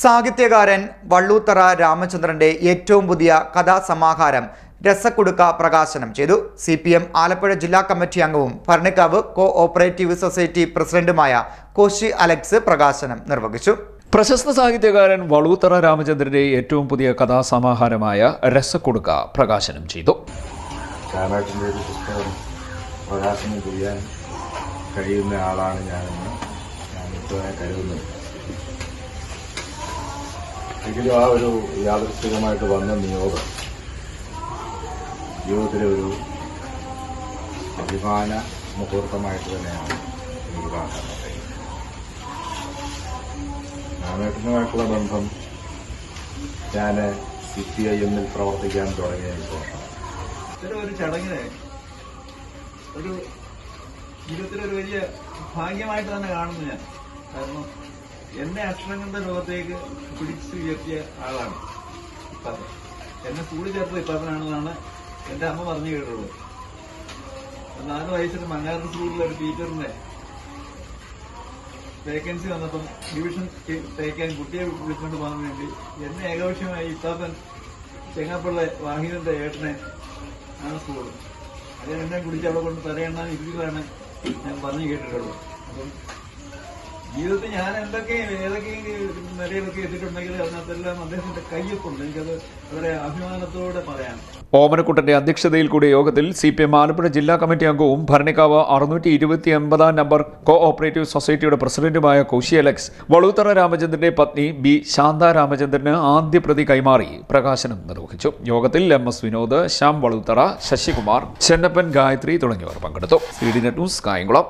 സാഹിത്യകാരൻ വള്ളൂത്തറ രാമചന്ദ്രന്റെ ഏറ്റവും പുതിയ കഥാസമാഹാരം രസക്കുടുക്ക പ്രകാശനം ചെയ്തു. സി പി എം ആലപ്പുഴ ജില്ലാ കമ്മിറ്റി അംഗവും ഭരണിക്കാവ് കോ ഓപ്പറേറ്റീവ് സൊസൈറ്റി പ്രസിഡന്റുമായ കോശി അലക്സ് പ്രകാശനം നിർവഹിച്ചു. പ്രശസ്ത സാഹിത്യകാരൻ വളൂത്തറ രാമചന്ദ്രന്റെ ഏറ്റവും പുതിയ കഥാസമാഹാരമായ രസക്കൊടുക്ക പ്രകാശനം ചെയ്തു. പ്രകാശനം ചെയ്യാൻ കഴിയുന്ന ആളാണ് ഞാനെന്ന് ഞാനിപ്പോൾ കരുതുന്നു എങ്കിലും ആ ഒരു യാദൃശ്ചികമായിട്ട് വന്ന നിയോഗം ജീവിതത്തിലെ ഒരു അഭിമാന മുഹൂർത്തമായിട്ട് തന്നെയാണ് എനിക്ക് കാണാൻ കഴിയുന്നത്. ബന്ധം ഞാൻ സി പി ഐ എമ്മിൽ പ്രവർത്തിക്കാൻ തുടങ്ങിയതിന് ശേഷം. ഒരു ചടങ്ങിനെ ഒരു ജീവിതത്തിലൊരു വലിയ ഭാഗ്യമായിട്ട് തന്നെ കാണുന്നു ഞാൻ. കാരണം എന്നെ അക്ഷരങ്ങളുടെ ലോകത്തേക്ക് പിടിച്ചു ഉയർത്തിയ ആളാണ് ഇപ്പാപ്പൻ എന്നെ സ്കൂളിൽ ചേർത്തത് ഇപ്പാപ്പനാണെന്നാണ് എന്റെ അമ്മ പറഞ്ഞു കേട്ടുള്ളത് നാല് വയസ്സിൽ മങ്ങാരത്ത് സ്കൂളിലെ ഒരു ടീച്ചറിന്റെ വേക്കൻസി വന്നപ്പം ഡിവിഷൻ തേക്കാൻ കുട്ടിയെ വിളിച്ചുകൊണ്ട് പോകാൻ വേണ്ടി എന്നെ ഏകപക്ഷമായി ഇപ്പാപ്പൻ ചെങ്ങാപ്പിള്ള വാഹിനന്റെ ഏട്ടനെ ആണ് സ്കൂൾ അതെ എന്നെ കുടിച്ച് അവിടെ കൊണ്ട് തരയണ്ണാൻ ഇരിക്കുകയാണ് ഞാൻ പറഞ്ഞു കേട്ടിട്ടുള്ളൂ അപ്പം ജീവിതത്തിൽ ഞാൻ എന്തൊക്കെ ഏതൊക്കെ നിലയിലൊക്കെ എത്തിയിട്ടുണ്ടെങ്കിൽ അതിനകത്തെല്ലാം അദ്ദേഹത്തിന്റെ കയ്യൊപ്പുണ്ട്. എനിക്കത് വളരെ അഭിമാനത്തോടെ പറയാം. ഓമനക്കുട്ടന്റെ അധ്യക്ഷതയിൽ കൂടിയ യോഗത്തിൽ സി പി എം ആലപ്പുഴ ജില്ലാ കമ്മിറ്റി അംഗവും ഭരണിക്കാവ് അറുന്നൂറ്റി ഇരുപത്തി എൺപതാം നമ്പർ കോ ഓപ്പറേറ്റീവ് സൊസൈറ്റിയുടെ പ്രസിഡന്റുമായ കോശി അലക്സ് വളുത്തറ രാമചന്ദ്രന്റെ പത്നി ബി ശാന്ത രാമചന്ദ്രന് ആദ്യ പ്രതി കൈമാറി പ്രകാശനം നിർവഹിച്ചു. യോഗത്തിൽ എം എസ് വിനോദ് ശ്യാം വളുത്തറ ശശികുമാർ ചെന്നപ്പൻ ഗായത്രി തുടങ്ങിയവർ പങ്കെടുത്തു. C D net news Kayamkulam.